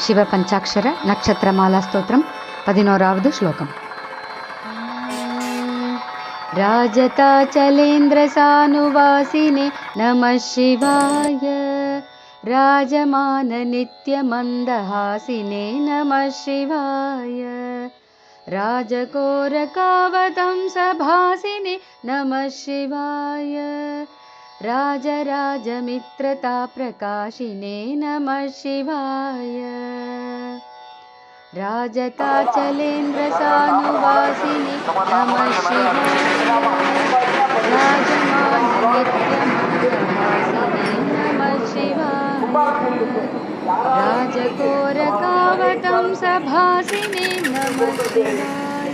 शिव पञ्चाक्षर नक्षत्रमालास्तोत्रं पोरावद् श्लोकम्। राजताचलेन्द्रसानुवासिने नमः शिवाय। राजमाननित्यमन्दहासिने नमः शिवाय। राजकोरकावतं सभासिने नमः शिवाय। राजराजमित्रताप्रकाशिने नमः शिवाय। राजताचलेन्द्रसानुवासिनि नमः शिवाय। राजमाननित्यमङ्गलहासिनि नमः शिवाय राजकोरकावतंसभासिनि नमः शिवाय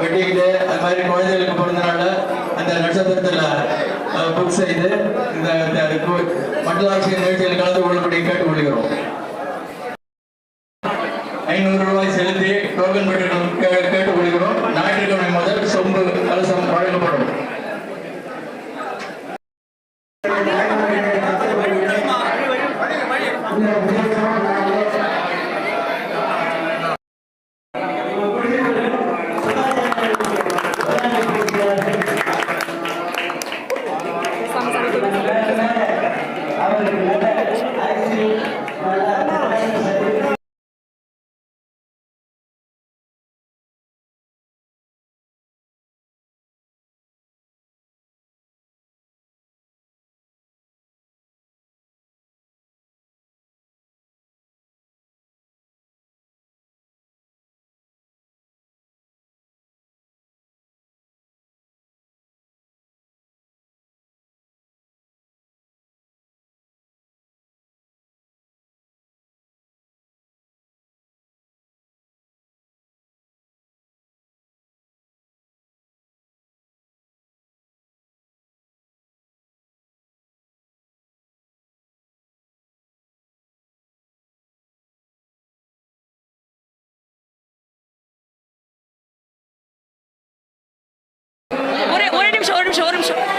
வெட்டிக்கிட்டு அது மாதிரி குழந்தைகளுக்கு பிறந்த அந்த நட்சத்திரத்தில் புக் செய்து இந்த மண்டலாட்சி நிகழ்ச்சியில் கலந்து கொள்ளும்படி கேட்டுக்கொள்கிறோம். শোরুম